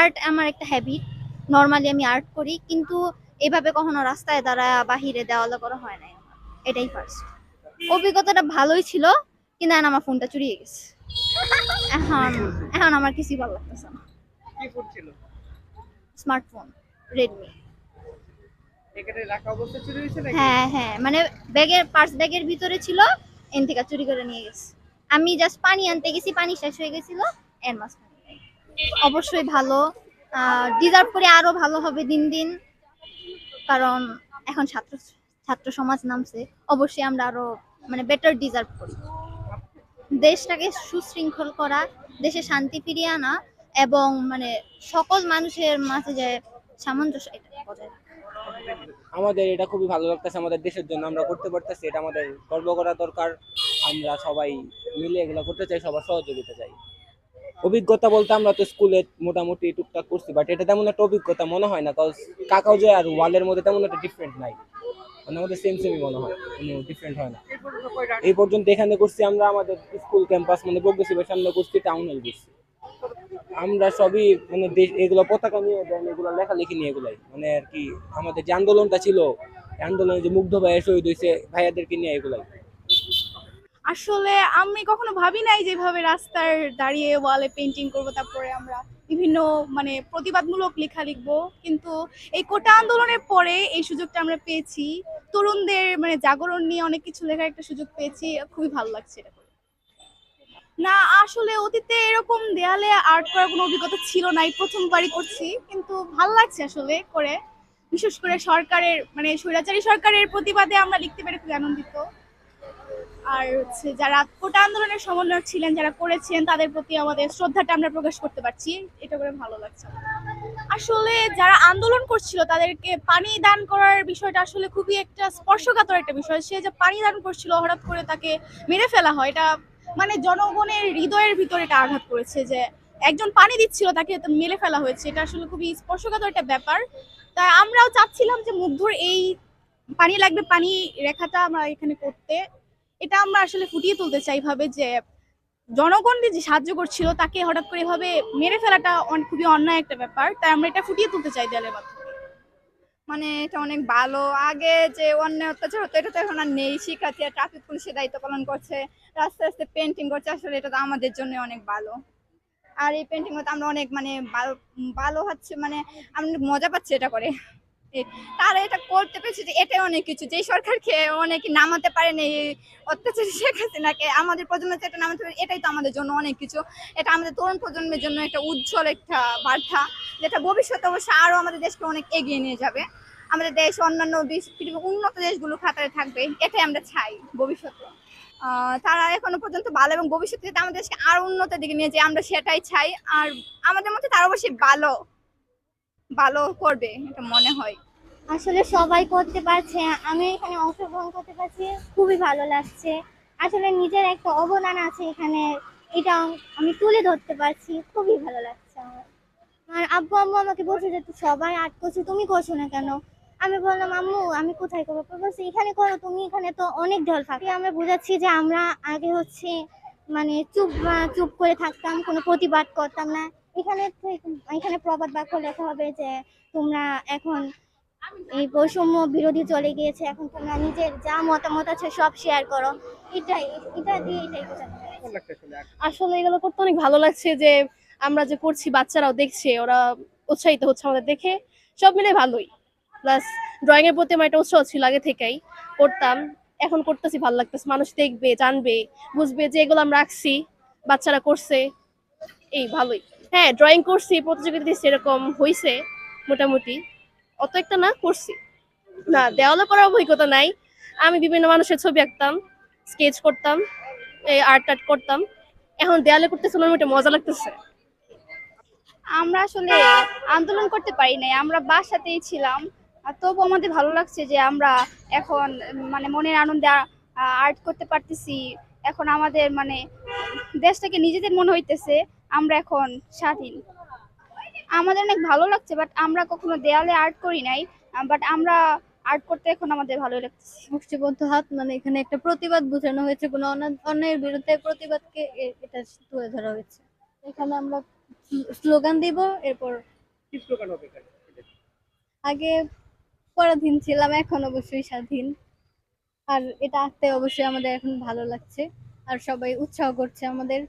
Art আমার একটা habit normally আমি আর্ট করি কিন্তু এভাবে কখনো রাস্তায় দাঁড়ায় বাহিরে দেওয়ালে করা হয় নাই এটাই ফার্স্ট অভিজ্ঞতাটা ভালোই ছিল কিন্তু আমার ফোনটা চুরিয়ে গেছে। এখন এখন আমার কিছুই ভালো লাগতেছে না। কি ফুড ছিল? স্মার্টফোন রেডমি এখানে রাখা অবস্থা চুরি হয়েছে নাকি? হ্যাঁ হ্যাঁ মানে ব্যাগের পার্স ব্যাগের ভিতরে ছিল এন থেকে চুরি করে নিয়ে গেছে। আমি জাস্ট পানি আনতে গেছি পানি শেষ হয়ে গেছিল এর মাঝখানে। অবশ্যই ভালো। ডিজার্ভ করে আরও ভালো হবে দিন দিন। কারণ এখন ছাত্র ছাত্র সমাজ নামছে। অবশ্যই আমরা আরও মানে বেটার ডিজার্ভ করি। দেশটাকে সুশৃঙ্খল করা, দেশে শান্তি ফিরিয়ে আনা এবং মানে সকল মানুষের মাঝে যে সামঞ্জস্য, এটা আমাদের এটা খুবই ভালো লাগতেছে, আমাদের দেশের জন্য আমরা করতে পারতেছি, এটা আমাদের গর্ব করা দরকার। আমরা সবাই মিলে এগুলো করতে চাই, সবার সহযোগিতা চাই। অভিজ্ঞতা বলতে আমরা তো স্কুলে মোটামুটি টুকটাক করছি বাট এটা তেমন একটা অভিজ্ঞতা মনে হয় না কজ কাকাও যে আর ওয়ালের মধ্যে তেমন একটা ডিফারেন্ট নাই। মানে আমাদের সেম সেমই মনে হয়, কোনো ডিফারেন্ট হয় না। এই পর্যন্ত এখানে করছি আমরা আমাদের স্কুল ক্যাম্পাস মানে প্রগ্রেসিভের সামনে করছি টাউন হল করছি। আমরা সবই মানে দেশ- এগুলো পতাকা নিয়ে দেন, এগুলো লেখালেখি নিয়ে এগুলাই। মানে আর কি, আমাদের যে আন্দোলনটা ছিল আন্দোলনে যে মুগ্ধ ভাইয়া শহীদ হয়েছে, ভাইয়াদেরকে নিয়ে এগুলাই। আসলে আমি কখনো ভাবি নাই যেভাবে রাস্তার দাঁড়িয়ে ওয়ালে পেন্টিং করব, তারপরে আমরা বিভিন্ন মানে প্রতিবাদমূলক লেখা লিখব। কিন্তু এই কোটা আন্দোলনের পরে এই সুযোগটা আমরা পেয়েছি। তরুণদের মানে জাগরণ নিয়ে অনেক কিছু লেখার একটা সুযোগ পেয়েছি। খুবই ভালো লাগছে না, আসলে অতীতে এরকম দেয়ালে আর্ট করার কোনো অভিজ্ঞতা ছিল না। এই প্রথমবারই করছি, কিন্তু ভালো লাগছে আসলে করে। বিশেষ করে সরকারের মানে স্বৈরাচারী সরকারের প্রতিবাদে আমরা লিখতে পেরে খুবই আনন্দিত। আর হচ্ছে যারা কোটা আন্দোলনের সমন্বয়ক ছিলেন, যারা করেছেন, তাদের প্রতি আমাদের শ্রদ্ধাটা আমরা প্রকাশ করতে পারছি। এটা করে ভালো লাগছে আসলে যারা আন্দোলন করছিল, তাদেরকে পানি দান করার বিষয়টা আসলে খুবই একটা স্পর্শকাতর একটা বিষয়। সে যে পানি দান করছিল, হঠাৎ করে তাকে মেরে ফেলা হয়, এটা মানে জনগণের হৃদয়ের ভিতরে এটা আঘাত করেছে যে একজন পানি দিচ্ছিল, তাকে মেরে ফেলা হয়েছে। এটা আসলে খুবই স্পর্শকাতর একটা ব্যাপার। তাই আমরাও চাচ্ছিলাম যে মুগ্ধর এই পানি লাগবে, পানি রেখাটা আমরা এখানে করতে। এটা আমরা আসলে ফুটিয়ে তুলতে চাই ভাবে যে জনগণ যে সাহায্য করছিল তাকে হঠাৎ করে এভাবে মেরে ফেলাটা খুবই অন্যায় একটা ব্যাপার। তাই আমরা এটা ফুটিয়ে তুলতে চাই দেয়ালের মাধ্যমে। মানে এটা অনেক ভালো। আগে যে অন্যায় অত্যাচার হতো, এটা তো এখন আর নেই। শিক্ষার্থীরা ট্রাফিক পুলিশের দায়িত্ব পালন করছে। আস্তে আস্তে পেন্টিং করছে, আসলে এটা তো আমাদের জন্য অনেক ভালো। আর এই পেন্টিং আমরা অনেক মানে ভালো ভালো হচ্ছে মানে আমরা মজা পাচ্ছি এটা করে। তারা এটা করতে পেরেছে যে এটাই অনেক কিছু। যেই সরকারকে অনেকে নামাতে পারেনি, অত্যাচারী শেখ হাসিনাকে আমাদের প্রজন্মকে এটা নামাতে পারে, এটাই তো আমাদের জন্য অনেক কিছু। এটা আমাদের তরুণ প্রজন্মের জন্য একটা উজ্জ্বল একটা বার্তা, যেটা ভবিষ্যতে অবশ্যই আরও আমাদের দেশকে অনেক এগিয়ে নিয়ে যাবে। আমাদের দেশ, অন্যান্য পৃথিবীর উন্নত দেশগুলো খাতারে থাকবে, এটাই আমরা চাই ভবিষ্যতে। তারা এখনও পর্যন্ত ভালো এবং ভবিষ্যতে যাতে আমাদের দেশকে আরও উন্নতির দিকে নিয়ে যায়, আমরা সেটাই চাই। আর আমাদের মধ্যে তারা অবশ্যই ভালো। ভালো করবে, এটা মনে হয়। আসলে সবাই করতে পারছে, আমি এখানে অংশগ্রহণ করতে পারছি, খুবই ভালো লাগছে। আসলে নিজের একটা অবদান আছে এখানে, এটা আমি তুলে ধরতে পারছি, খুবই ভালো লাগছে আমার। আর আব্বু, আম্মু আমাকে বলছে যে সবাই আর্ট করছ, তুমি করছ না কেন? আমি বললাম, আম্মু, আমি কোথায় করব? বলছে, এখানে করো, তুমি এখানে তো অনেক ঢল থাকে আমরা বুঝাচ্ছি যে, আমরা আগে হচ্ছে মানে চুপ চুপ করে থাকতাম, কোনো প্রতিবাদ করতাম না। এখানে এখানে প্রবাদ বাক্য লেখা হবে যে তোমরা এখন এই বৈষম্য বিরোধী চলে গিয়েছে এখন তোমরা নিজের যা মতামত আছে সব শেয়ার করো। এটাই এটা দিয়ে এটাই? আসলে এগুলো করতে অনেক ভালো লাগছে যে আমরা যে করছি বাচ্চারাও দেখছে ওরা উৎসাহিত হচ্ছে আমাদের দেখে। সব মিলে ভালোই। প্লাস ড্রয়িং এর প্রতি আমার একটা উৎসাহ ছিল আগে থেকেই। করতাম এখন করতেছি ভালো লাগতেছে। মানুষ দেখবে জানবে বুঝবে যে এগুলো আমরা রাখছি বাচ্চারা করছে। এই ভালোই। হ্যাঁ ড্রয়িং করছি প্রতিযোগিতা দিচ্ছি এরকম হয়েছে মোটামুটি। অত একটা না, করছি। না, দেওয়ালে করার অভিজ্ঞতা নাই। আমি বিভিন্ন মানুষের ছবি আঁকতাম স্কেচ করতাম, এই আর্ট টার্ট করতাম। এখন দেয়ালে করতেছে আমার মোটে মজা লাগতেছে। আমরা আসলে আন্দোলন করতে পারি নাই, আমরা বাসাতেই ছিলাম। তবু আমাদের ভালো লাগছে যে আমরা এখন মানে মনের আনন্দে আর্ট করতে পারতেছি। এখন আমাদের মানে দেশটাকে নিজেদের মনে হইতেছে। আমরা এখন স্বাধীন। আমাদের অনেক ভালো লাগছে বাট আমরা কখনো দেয়ালে আর্ট করি নাই বাট আমরা আর্ট করতে এখন আমাদের ভালো লাগছে। মুষ্টিবদ্ধ হাত মানে এখানে একটা প্রতিবাদ বোঝানো হয়েছে, কোনো অন্যায়ের বিরুদ্ধে প্রতিবাদকে এটা তুলে ধরা হয়েছে। এখানে আমরা স্লোগান দিব, এরপর হবে আগে পরাধীন ছিলাম, এখন অবশ্যই স্বাধীন। আর এটা আঁকতে অবশ্যই আমাদের এখন ভালো লাগছে, আর সবাই উৎসাহ করছে আমাদের।